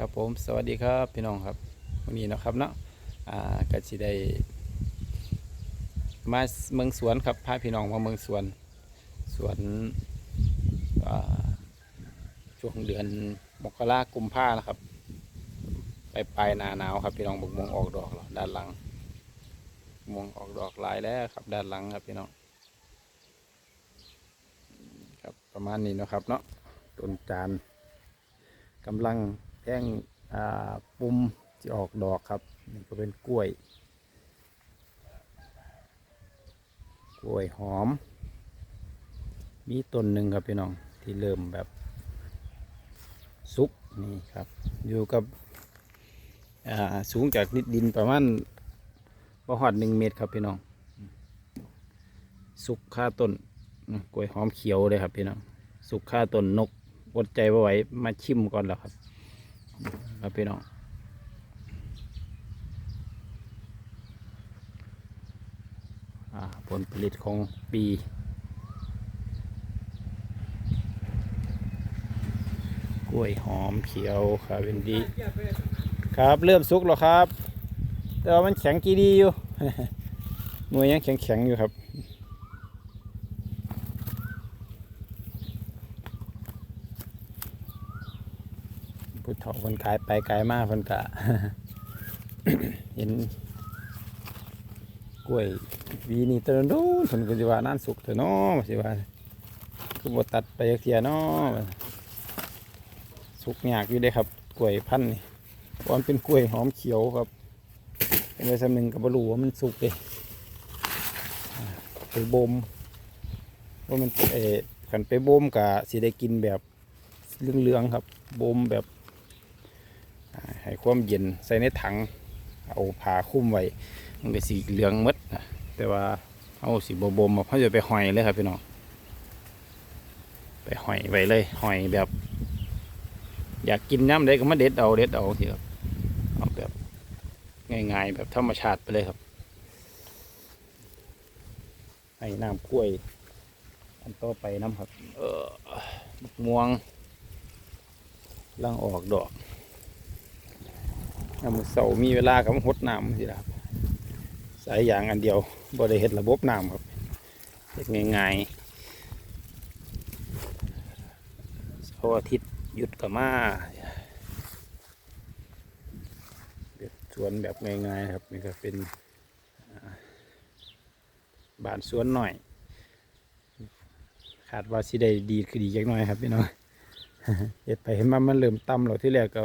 ครับผมสวัสดีครับพี่น้องครับวันนี้นะครับเนาะอ่าก็สิได้มาเมืองสวนครับพาพี่น้องมาเมืองสวนสวนช่วงเดือนมกรากุมภานะครับ ไปปลายหนาหนาวครับพี่น้องบกมวงออกดอกแล้วด้านหลังมวงออกดอกลายแล้วครับ ด้านหลังครับพี่น้องครับประมาณนี้นะครับเนาะต้นจานกำลัง แท่งอ่าปุ่มที่ออกดอกครับนี่ก็เป็นกล้วย กล้วยหอม มีต้นหนึ่งครับพี่น้องที่เริ่มแบบสุกนี่ครับ อยู่กับสูงจากนิดดินประมาณประหอดหนึ่งเมตรครับพี่น้อง สุกค่าต้นกล้วยหอมเขียวเลยครับพี่น้อง สุกค่าต้นนกอดใจไ่ไหวมาชิมก่อนแล้วครับ ครับพี่น้องผลผลิตของปีกล้วยหอมเขียวครับเป็นดี ครับเริ่มสุกแล้วครับ แต่ว่ามันแข็งกีดีอยู่ หน่วยยังแข็งแข็งๆอยู่ครับ พุทธคนขายไปไกลมากคนกะเห็นกล้วยวีนี่ตะโดนคนก็จะว่านั่นสุกเถอะเนาะสิว่าคือบตัดไปเทียเนาะสุกยากอยู่เด้ครับกล้วยพันธุ์นี่เพราะมันเป็นกล้วยหอมเขียวครับเป็นไปสำหนึ่งกับบรูว่ามันสุกเลยไปบ่มว่ามันเออขันไปบ่มกะสิได้กินแบบเหลืองๆครับบ่มแบบ ให้ความเย็นใส่ในถัง เอาผ้าคลุมไว้มันก็สีเหลืองมดนะแต่ว่าเอาสีบบ่มๆเขาจะไปหอยเลยครับพี่น้องไปหอยไว้เลยหอยแบบ อยากกินน้ำใดก็มาเด็ดเอาเด็ดเอาสิครับเอาแบบง่ายๆแบบธรรมชาติไปเลยครับให้น้ำกล้วยอันต่อไปน้ำครับ เออมะม่วงลังออกดอก ยามือเสามีเวลากับหดน้ำสิครับสายยางอันเดียวบ่ได้เฮ็ดระบบน้ำครับเฮ็ดง่ายๆเสาร์อาทิตย์หยุดก็มาเด็ดสวนแบบง่ายๆครับนี่ก็เป็นบ้านสวนหน่อย ขาดว่าสิได้ดีคือดีจักหน่อยครับพี่น้องเฮ็ดไปเห็นมันมันเริ่มต่ำแล้วที่แรกก็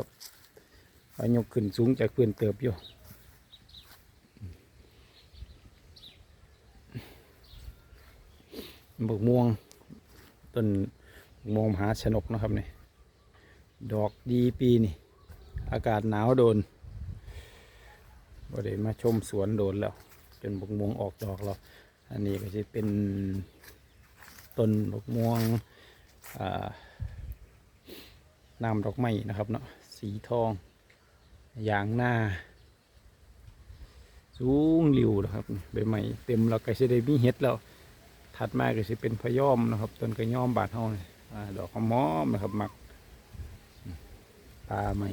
เอายกขึ้นสูงจากพื้นเติบอยู่บกม่วงต้นม่วงหาชนกนะครับนี่ดอกดีปีนี่ อากาศหนาวโดนบ่ได้มาชมสวนโดนแล้วจนบกม่วงออกดอกแล้วอันนี้ก็จะเป็นต้นบกม่วงน้ำดอกไม้นะครับเนาะสีทอง ยางหน้าสูงหลิวนะครับใบไม้เต็มแล้วก็จะได้มีเห็ดแล้วถัดมาก็จะเป็นพยอมนะครับต้นกระยอมบาดเฮานี่าดอกขมอมนะครับหมักปลาใหม่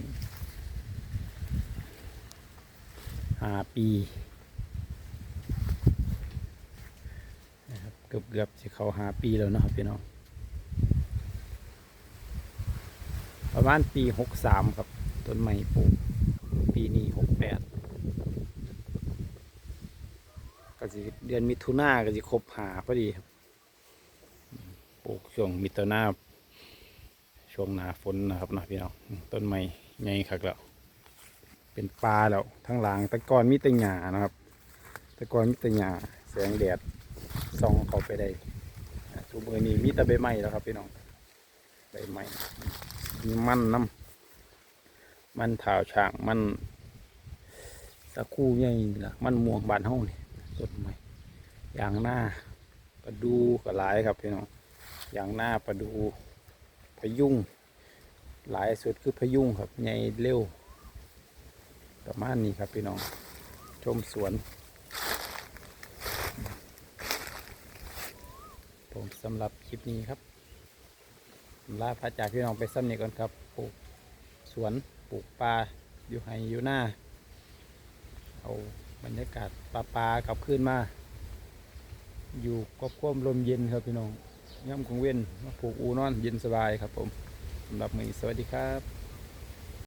ห้าปีนะครับเกือบเกือบๆจะเข้าหาปีแล้วนะครับพี่น้องประมาณปีหกสามครับต้นไม้ปลูก ปีนี้หกแปดก็สิเดือนมิถุนาก็จะครบหาพอดีครับปลูกช่วงมิถุนาช่วงหนาฝนนะครับนาะพี่น้องต้นไม้ใหญ่คักแล้วเป็นปลาแล้วทั้งหลังแต่ก่อนมีแต่หญ้านะครับแต่ก่อนมีแต่หญ้าแสงแดดส่องเข้าไปได้ทุกมือนี้มีแต่ใบไม้แล้วครับพี่น้องใบไม้มีมันน้ำ มันถาวช่างมันตะคู่ใหญ่ละมันม่วงบานเฮานี่ต้นไม้ยางหน้าปลาดูก็หลายครับพี่น้องอย่างหน้าปลาดูพยุงหลายสุดคือพยุงครับใหญ่เร็วประมาณนี้ครับพี่น้องชมสวนผมสำหรับคลิปนี้ครับลาพระจากพี่น้องไปซ้ำนี้ก่อนครับปลูกสวน ปลูกปลาอยู่ไห้อยู่หน้า เอาบรรยากาศปลาปลากลับขึ้นมา อยู่ก็ควมลมเย็นครับพี่น้องย่ำกงเว้นมาปลูกอูนอนเย็นสบายครับผมสำหรับมือนี้สวัสดีครับ